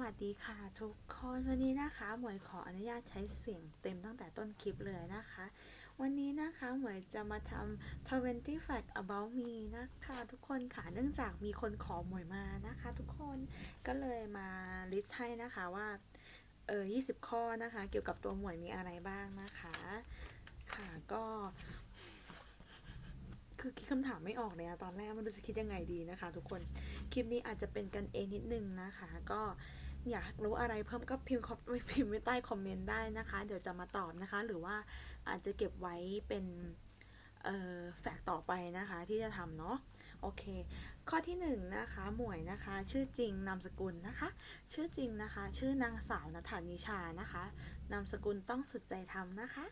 วัสดีค่ะทุกคนวันนี้นะคะหมวยขออนุญาตใช้เสียงเต็มตั้งแต่ต้นคลิปเลยนะคะ วันนี้นะคะหมวยจะมาทำ20 fact about me นะคะทุกคนค่ะเนื่องจากมีคนขอหมวยมานะคะ ทุกคนก็เลยมาลิสต์ให้นะคะว่าเออ20 ข้อนะคะ เกี่ยวกับตัวหมวยมีอะไรบ้างนะคะค่ะก็ คือคิดคำถามไม่ออกเลยอะตอนแรกม่รู้จะคิดยังไงดีนะคะ ทุกคน คลิปนี้อาจจะเป็นกันเองนิดนึงนะคะ ก็อยากรู้อะไรเพิ่มก็พิมพ์คอมไม่พิมพ์ไว้ใต้คอมเมนต์ได้นะคะ เดี๋ยวจะมาตอบนะคะ หรือว่าอาจจะเก็บไว้เป็นเอ่อแฟกต่อไปนะคะที่จะทำเนาะโอเค ข้อที่หนึ่งนะคะหมวยนะคะ ชื่อจริงนามสกุลนะคะ ชื่อจริงนะคะ ชื่อนางสาวนัฐานิชานะคะนามสกุลต้องสุดใจทำนะคะ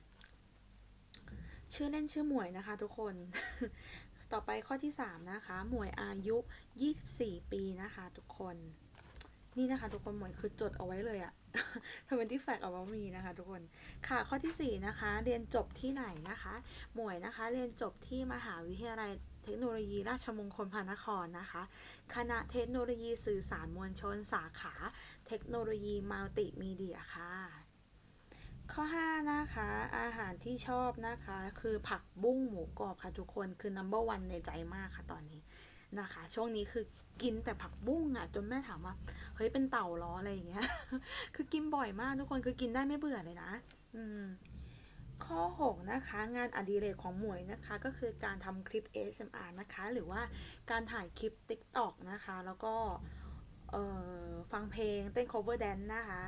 ชื่อเล่นชื่อหมวยนะคะทุกคน ต่อไปข้อที่ 3 นะคะ หมวยอายุ 24 ปีนะคะทุกคน นี่นะคะทุกคนหมวยคือจดเอาไว้เลยอะทำเป็นที่แฟกเอาไว้มีนะคะทุกคน ค่ะข้อทีสี่4 นะคะ เรียนจบที่ไหนนะคะ หมวยนะคะ เรียนจบที่มหาวิทยาลัยเทคโนโลยีราชมงคลพระนครนะคะ คณะเทคโนโลยีสื่อสารมวลชน สาขา เทคโนโลยีมัลติมีเดียค่ะ ข้อ 5 นะคะ อาหารที่ชอบนะคะ คือผักบุ้งหมูกรอบค่ะทุกคนคือ number one ในใจมากค่ะตอนนี้นะคะ ช่วงนี้คือกินแต่ผักบุ้งอะ่ะ จนแม่ถามว่า เฮ้ยเป็นเต่าล้ออะไรอย่างเงี้ย คือกินบ่อยมากทุกคนคือกินได้ไม่เบื่อเลยนะ อืมข้อ 6 นะคะ งานอดิเรกของหมวยนะคะ ก็คือการทำคลิป ASMR นะคะ หรือว่าการถ่ายคลิป TikTok นะคะ แล้วก็ฟังเพลงเต้น cover dance นะคะ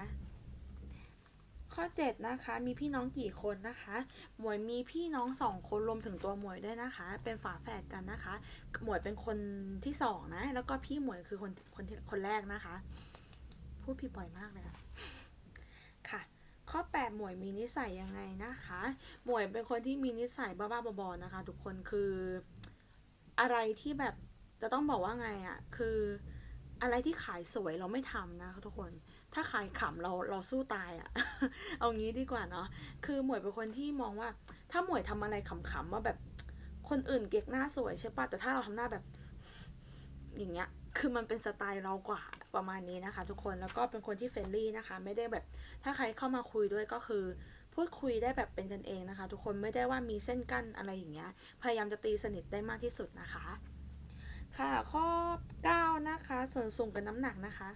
ข้อ 7 นะคะ มีพี่น้องกี่คนนะคะ หมวยมีพี่น้องสองคนรวมถึงตัวหมวยด้วยนะคะ เป็นฝาแฝดกันนะคะ หมวยเป็นคนที่สองนะ แล้วก็พี่หมวยคือคนคนที่คนแรกนะคะ พูดผิดบ่อยมากเลยอะค่ะ ข้อ 8 หมวยมีนิสัยยังไงนะคะ หมวยเป็นคนที่มีนิสัยบ้าๆบอๆนะคะ ทุกคนคืออะไรที่แบบจะต้องบอกว่าไงอะคืออะไรที่ขายสวยเราไม่ทำนะคะทุกคน ถ้าขายขำเราเราสู้ตายอะเอางี้ดีกว่าเนาะคือหมวยเป็นคนที่มองว่า ถ้าหมวยทำอะไรขำๆว่าแบบคนอื่นเก๊กหน้าสวยใช่ปะแต่ถ้าเราทำหน้าแบบ อย่างเงี้ยคือมันเป็นสไตล์เรากว่าประมาณนี้นะคะ ทุกคนแล้วก็เป็นคนที่เฟรนลี่นะคะ ไม่ได้แบบ ถ้าใครเข้ามาคุยด้วยก็คือ พูดคุยได้แบบเป็นกันเองนะคะ ทุกคนไม่ได้ว่ามีเส้นกั้นอะไรอย่างเงี้ยพยายามจะตีสนิทได้มากที่สุดนะคะ ค่ะข้อ 9 นะคะ ส่วนสูงกับน้ำหนักนะคะ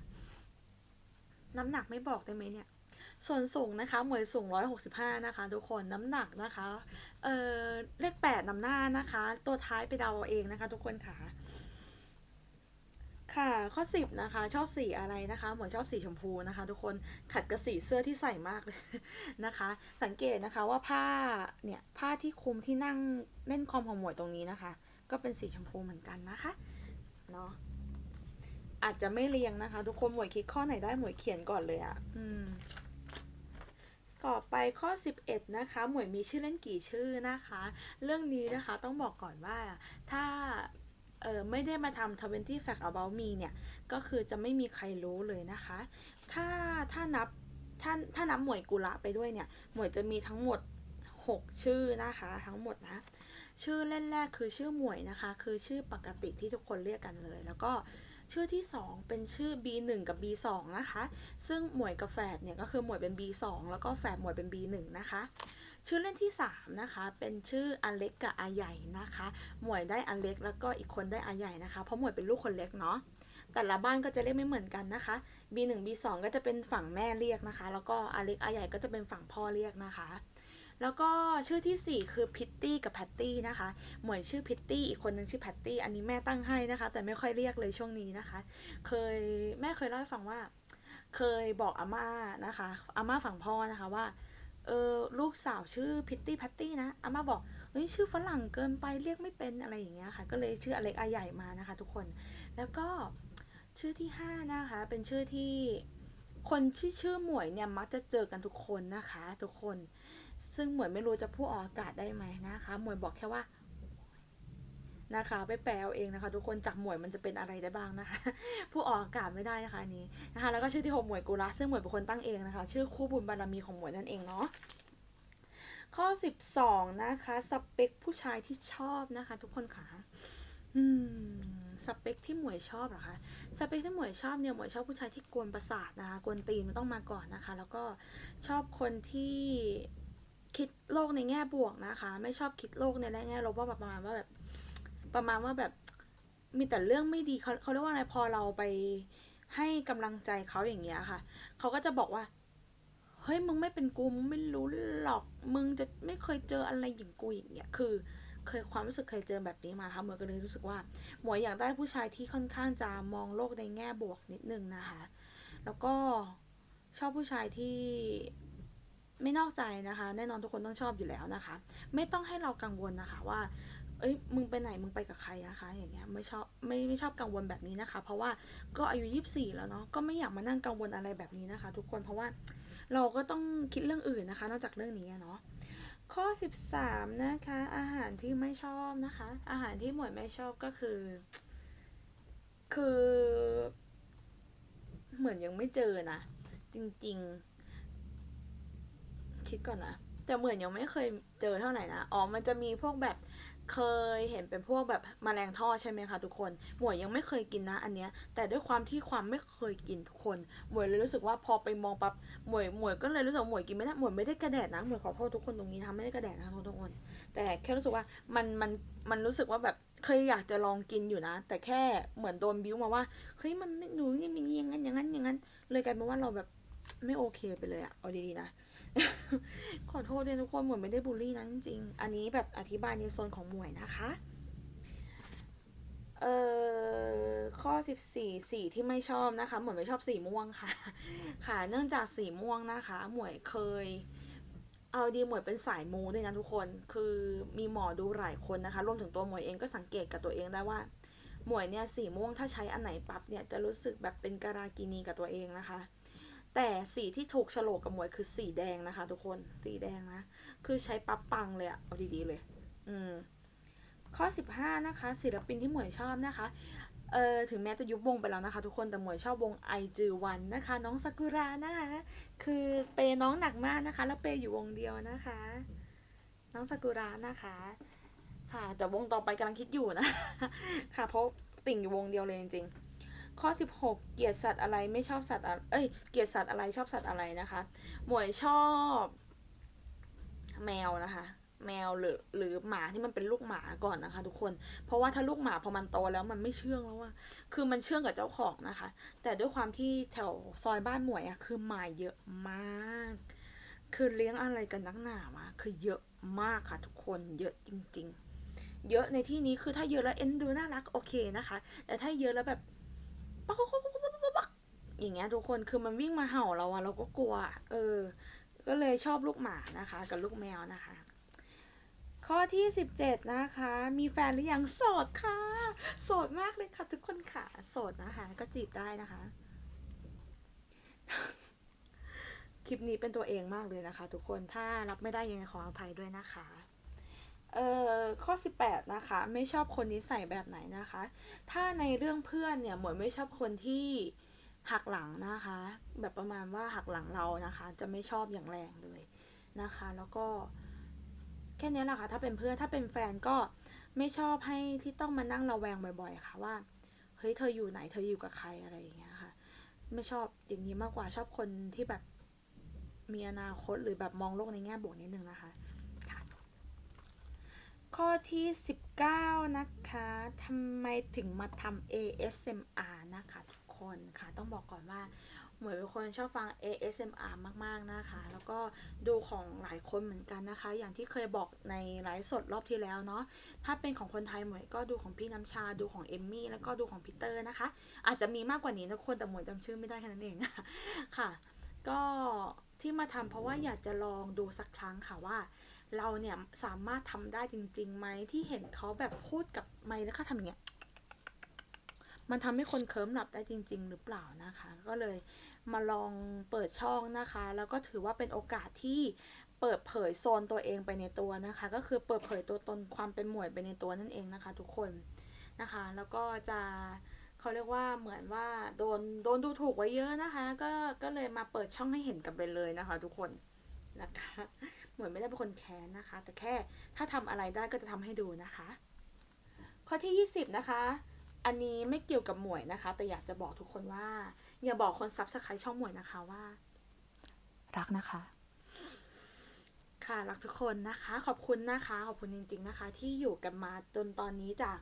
น้ำหนักไม่บอกได้ไหมเนี่ย ส่วนสูงนะคะหมวยสูง 165 นะคะ ทุกคนน้ำหนักนะคะ เอ่อเลข 8นำหน้านะคะ ตัวท้ายไปเดาเอาเองนะคะ ทุกคนค่ะ ค่ะข้อ 10 นะคะ ชอบสีอะไรนะคะหมวยชอบสีชมพูนะคะ ทุกคนขัดกับสีเสื้อที่ใส่มากเลยนะคะ สังเกตนะคะว่าผ้าเนี่ยผ้าที่คลุมที่นั่งเล่นคอมของหมวยตรงนี้นะคะ ก็เป็นสีชมพูเหมือนกันนะคะเนาะ อาจจะไม่เรียงนะคะ ทุกคนหมวยคิดข้อไหนได้หมวยเขียนก่อนเลยอะ่ะอืมต่อไปข้อ 11 นะคะ หมวยมีชื่อเล่นกี่ชื่อนะคะ เรื่องนี้นะคะต้องบอกก่อนว่าถ้าเออไม่ได้มาทำ 20 fact about me เนี่ย ก็คือจะไม่มีใครรู้เลยนะคะ ถ้าถ้านับถ้าถ้านับหมวยกุละไปด้วยเนี่ย หมวยจะมีทั้งหมด 6 ชื่อนะคะ ทั้งหมดนะ ชื่อเล่นแรกคือชื่อหมวยนะคะ คือชื่อปกติที่ทุกคนเรียกกันเลย แล้วก็ ชื่อที่ 2 เป็นชื่อ B1 กับ B2 นะคะ ซึ่งหมวยกับแฝดเนี่ยก็คือหมวยเป็น B2 แล้วก็แฝดหมวยเป็น B1 นะคะ ชื่อเล่นที่ 3 นะคะ เป็นชื่ออเล็กกับอาใหญ่นะคะ หมวยได้อเล็กแล้วก็อีกคนได้อาใหญ่นะคะ เพราะหมวยเป็นลูกคนเล็กเนาะแต่ละบ้านก็จะเรียกไม่เหมือนกันนะคะ B1 B2 ก็จะเป็นฝั่งแม่เรียกนะคะ แล้วก็อเล็กอาใหญ่ก็จะเป็นฝั่งพ่อเรียกนะคะ แล้วก็ชื่อทีสี่ 4 คือพิตตี้กับแพตตี้นะคะ หมวยชื่อพิตตี้อีกคนนึงชื่อแพตตี้ อันนี้แม่ตั้งให้นะคะ แต่ไม่ค่อยเรียกเลยช่วงนี้นะคะ เคยแม่เคยเล่าให้ฟังว่า เคยบอกอาม่านะคะ อาม่าฝั่งพ่อนะคะว่า เออลูกสาวชื่อพิตตี้แพตตี้นะ อาม่าบอกเฮ้ยชื่อฝรั่งเกินไปเรียกไม่เป็นอะไรอย่างเงี้ยค่ะ ก็เลยชื่ออเล็กอาใหญ่มานะคะ ทุกคน แล้วก็ชื่อที่ห้านะคะ เป็นชื่อที่คนที่ชื่อหมวยเนี่ยมักจะเจอกันทุกคนนะคะ ทุกคน ซึ่งหมวยไม่รู้จะพูดออกอากาศได้ไหมนะคะ หมวยบอกแค่ว่านะคะ ไปแปลเอาเองนะคะ ทุกคนจากหมวยมันจะเป็นอะไรได้บ้างนะคะผู้ออกอากาศไม่ได้นะคะนี้นะคะแล้วก็ชื่อที่หกหมวยกุละซึ่งหมวยเป็นคนตั้งเองนะคะ ชื่อคู่บุญบารมีของหมวยนั่นเองเนาะข้อ 12 นะคะ สเปคผู้ชายที่ชอบนะคะ ทุกคนค่ะสเปคที่หมวยชอบเหรอคะสเปคที่หมวยชอบเนี่ยหมวยชอบผู้ชายที่กวนประสาทนะคะกวนตีนมันต้องมาก่อนนะคะ แล้วก็ชอบคนที่ คิดโลกในแง่บวกนะคะ ไม่ชอบคิดโลกในแง่ลบว่าแบบประมาณว่าแบบ ประมาณว่าแบบมีแต่เรื่องไม่ดีเขาเขาเรียกว่าอะไรพอเราไปให้กำลังใจเขาอย่างเงี้ยค่ะ เขาก็จะบอกว่า เฮ้ยมึงไม่เป็นกูมึงไม่รู้หรอก มึงจะไม่เคยเจออะไรอย่างกูอย่างเงี้ย คือ เคยความรู้สึกเคยเจอแบบนี้มาค่ะหมวยก็เลยรู้สึกว่าหมวยอยากได้ผู้ชายที่ค่อนข้างจะมองโลกในแง่บวกนิดนึงนะคะ แล้วก็ชอบผู้ชายที่ ไม่นอกใจนะคะ แน่นอนทุกคนต้องชอบอยู่แล้วนะคะ ไม่ต้องให้เรากังวลนะคะว่า เอ้ยมึงไปไหนมึงไปกับใครนะคะ อย่างเงี้ยไม่ชอบไม่ไม่ชอบกังวลแบบนี้นะคะ เพราะว่าก็อายุ 24 แล้วเนาะก็ไม่อยากมานั่งกังวลอะไรแบบนี้นะคะ ทุกคนเพราะว่าเราก็ต้องคิดเรื่องอื่นนะคะ นอกจากเรื่องนี้เนาะข้อ 13 นะคะ อาหารที่ไม่ชอบนะคะ อาหารที่หมวยไม่ชอบก็คือ คือ เหมือนยังไม่เจอนะ จริง ๆ คิดก่อนนะ แต่เหมือนยังไม่เคยเจอเท่าไหร่นะ อ๋อ มันจะมีพวกแบบเคยเห็นเป็นพวกแบบแมลงทอดใช่ไหมคะทุกคน หมวยยังไม่เคยกินนะอันเนี้ย แต่ด้วยความที่ความไม่เคยกินทุกคน หมวยเลยรู้สึกว่าพอไปมองปั๊บ หมวยหมวยก็เลยรู้สึกว่าหมวยกินไม่ได้ หมวยไม่ได้กระแดดนะ หมวยขอโทษทุกคนตรงนี้นะไม่ได้กระแดดนะทุกคน แต่แค่รู้สึกว่ามันมันมันรู้สึกว่าแบบเคยอยากจะลองกินอยู่นะ แต่แค่เหมือนโดนบิ้วมาว่า เฮ้ยมันไม่หนูนี่มีอย่างนั้นอย่างนั้นอย่างนั้น เลยกลายเป็นว่าเราแบบไม่โอเคไปเลยอะเอาดีๆนะ ขอโทษด้วยทุกคนหมวยไม่ได้บูลลี่นะจริงๆ อันนี้แบบอธิบายในโซนของหมวยนะคะ เอ่อ ข้อ 14สีที่ไม่ชอบนะคะหมวยไม่ชอบสีม่วงค่ะ ค่ะ เนื่องจากสีม่วงนะคะ หมวยเคย เอาดีหมวยเป็นสายมูด้วยนะทุกคน คือมีหมอดูหลายคนนะคะ รวมถึงตัวหมวยเองก็สังเกตกับตัวเองได้ว่า หมวยเนี่ยสีม่วงถ้าใช้อันไหนปั๊บเนี่ยจะรู้สึกแบบเป็นการากินีกับตัวเองนะคะ แต่สีที่ถูกฉลกกับหมวยคือสีแดงนะคะ ทุกคนสีแดงนะ คือใช้ปั๊บปังเลยอะเอาดีๆเลย อืมข้อ 15 นะคะ ศิลปินที่หมวยชอบนะคะเออถึงแม้จะยุบวงไปแล้วนะคะ ทุกคนแต่หมวยชอบวงไอจือวันนะคะ น้องซากุระนะคะคือเปย์น้องหนักมากนะคะ แล้วเปย์อยู่วงเดียวนะคะ น้องซากุระนะคะ ค่ะแต่วงต่อไปกำลังคิดอยู่นะ ค่ะเพราะติ่งอยู่วงเดียวเลยจริงๆ ข้อ 16 เกลียดสัตว์อะไรไม่ชอบสัตว์อะเอ้ยเกลียดสัตว์อะไรชอบสัตว์อะไรนะคะ หมวยชอบ แมวนะคะ แมวหรือหรือหมาที่มันเป็นลูกหมาก่อนนะคะ ทุกคน เพราะว่าถ้าลูกหมาพอมันโตแล้วมันไม่เชื่องแล้วว่าคือมันเชื่องกับเจ้าของนะคะ แต่ด้วยความที่แถวซอยบ้านหมวยอะคือหมาเยอะมาก คือเลี้ยงอะไรกันนักหนาวะคือเยอะมากค่ะ ทุกคนเยอะจริง ๆ เยอะในที่นี้คือถ้าเยอะแล้วเอ็นดูน่ารักโอเคนะคะ แต่ถ้าเยอะแล้วแบบป๊อกป๊อกป๊อกป๊อกป๊อกป๊ อย่างเงี้ยทุกคนคือมันวิ่งมาเห่าเราอะเราก็กลัว เออ ก็เลยชอบลูกหมานะคะ กับลูกแมวนะคะ ข้อที่ 17 นะคะ มีแฟนหรือยังโสดค่ะ โสดมากเลยค่ะ ทุกคนค่ะ โสดนะคะ ก็จีบได้นะคะ คลิปนี้เป็นตัวเองมากเลยนะคะ ทุกคนถ้ารับไม่ได้ยังไงขออภัยด้วยนะคะเอ่อข้อ 18 นะคะ ไม่ชอบคนนิสัยแบบไหนนะคะ ถ้าในเรื่องเพื่อนเนี่ยหมวยไม่ชอบคนที่ หักหลังนะคะ แบบประมาณว่าหักหลังเรานะคะ จะไม่ชอบอย่างแรงเลยนะคะ แล้วก็แค่นี้แหละค่ะถ้าเป็นเพื่อนถ้าเป็นแฟนก็ไม่ชอบให้ที่ต้องมานั่งระแวงบ่อย ๆ ค่ะว่าเฮ้ยเธออยู่ไหนเธออยู่กับใครอะไรอย่างเงี้ยค่ะ ไม่ชอบอย่างนี้มากกว่าชอบคนที่แบบมีอนาคตหรือแบบมองโลกในแง่บวกนิดนึงนะคะค่ะข้อที่ 19 นะคะทำไมถึงมาทำ ASMR นะคะ คนค่ะ ต้องบอกก่อนว่าหมวยเป็นคนชอบฟัง ASMR มากๆนะคะ แล้วก็ดูของหลายคนเหมือนกันนะคะ อย่างที่เคยบอกในไลฟ์สดรอบที่แล้วเนาะ ถ้าเป็นของคนไทยหมวยก็ดูของพี่น้ำชา ดูของเอมมี่ แล้วก็ดูของพีเตอร์นะคะ อาจจะมีมากกว่านี้นะคน แต่หมวยจำชื่อไม่ได้แค่นั้นเองค่ะ ก็ที่มาทำเพราะว่าอยากจะลองดูสักครั้งค่ะว่าเราเนี่ยสามารถทำได้จริงๆไหมที่เห็นเขาแบบพูดกับไมค์แล้วเขาทำอย่างเงี้ย มันทำให้คนเคิร์มหลับได้จริง ๆ หรือเปล่านะคะ ก็เลยมาลองเปิดช่องนะคะ แล้วก็ถือว่าเป็นโอกาสที่เปิดเผยโซนตัวเองไปในตัวนะคะ ก็คือเปิดเผยตัวตนความเป็นหมวยไปในตัวนั่นเองนะคะ ทุกคนนะคะ แล้วก็จะเขาเรียกว่าเหมือนว่าโดนโดนดูถูกไว้เยอะนะคะ ก็ก็เลยมาเปิดช่องให้เห็นกันไปเลยนะคะ ทุกคนนะคะเหมือนไม่ได้เป็นคนแค้นนะคะ แต่แค่ถ้าทำอะไรได้ก็จะทำให้ดูนะคะ ข้อที่ 20 นะคะ อันนี้ไม่เกี่ยวกับหมวยนะคะ แต่อยากจะบอกทุกคนว่า อย่าบอกคนซับสไครต์ช่องหมวยนะคะว่า รักนะคะ ค่ะรักทุกคนนะคะ ขอบคุณนะคะ ขอบคุณจริง ๆนะคะ ที่อยู่กันมาจนตอนนี้จาก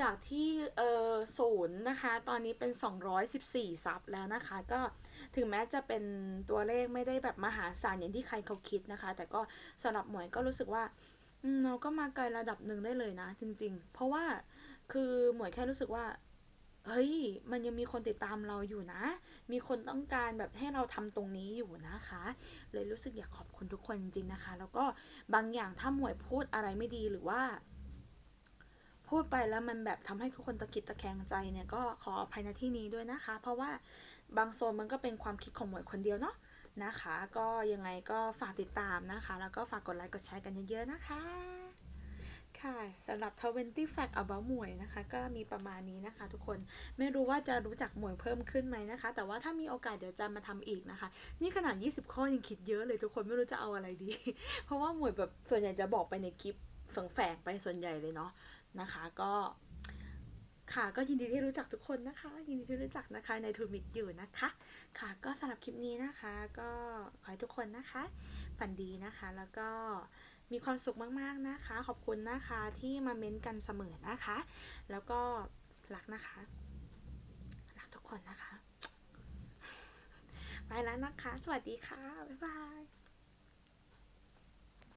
จากที่เออศูนย์นะคะ ตอนนี้เป็น 214 ซับแล้วนะคะ ก็ถึงแม้จะเป็นตัวเลขไม่ได้แบบมหาศาลอย่างที่ใครเขาคิดนะคะ แต่ก็สำหรับหมวยก็รู้สึกว่าอืมเราก็มาไกลระดับหนึ่งได้เลยนะ จริง ๆ เพราะว่า คือหมวยแค่รู้สึกว่า เฮ้ย มันยังมีคนติดตามเราอยู่นะ มีคนต้องการแบบให้เราทำตรงนี้อยู่นะคะ เลยรู้สึกอยากขอบคุณทุกคนจริงๆนะคะ แล้วก็บางอย่างถ้าหมวยพูดอะไรไม่ดีหรือว่าพูดไปแล้วมันแบบทำให้ทุกคนตะกิดตะแคงใจเนี่ยก็ขออภัยในที่นี้ด้วยนะคะ เพราะว่าบางโซนมันก็เป็นความคิดของหมวยคนเดียวเนาะนะคะ ก็ยังไงก็ฝากติดตามนะคะ แล้วก็ฝากกดไลค์กดแชร์กันเยอะๆนะคะ สำหรับ 20 Fact About หมวยนะคะ ก็มีประมาณนี้นะคะ ทุกคนไม่รู้ว่าจะรู้จักหมวยเพิ่มขึ้นไหมนะคะ แต่ว่าถ้ามีโอกาสเดี๋ยวจะมาทำอีกนะคะ นี่ขนาด 20 ข้อยังคิดเยอะเลยทุกคนไม่รู้จะเอาอะไรดี เพราะว่าหมวยแบบส่วนใหญ่จะบอกไปในคลิปสังแฝงไปส่วนใหญ่เลยเนาะนะคะ ก็ค่ะก็ยินดีที่รู้จักทุกคนนะคะ ยินดีที่รู้จักนะคะในทูมิตอยู่นะคะ ค่ะก็สำหรับคลิปนี้นะคะ ก็ขอให้ทุกคนนะคะ ฝันดีนะคะแล้วก็ มีความสุขมากๆนะคะ ขอบคุณนะคะที่มาเม้นต์กันเสมอนะคะ แล้วก็รักนะคะ รักทุกคนนะคะ ไปแล้วนะคะ สวัสดีค่ะ บ๊ายบาย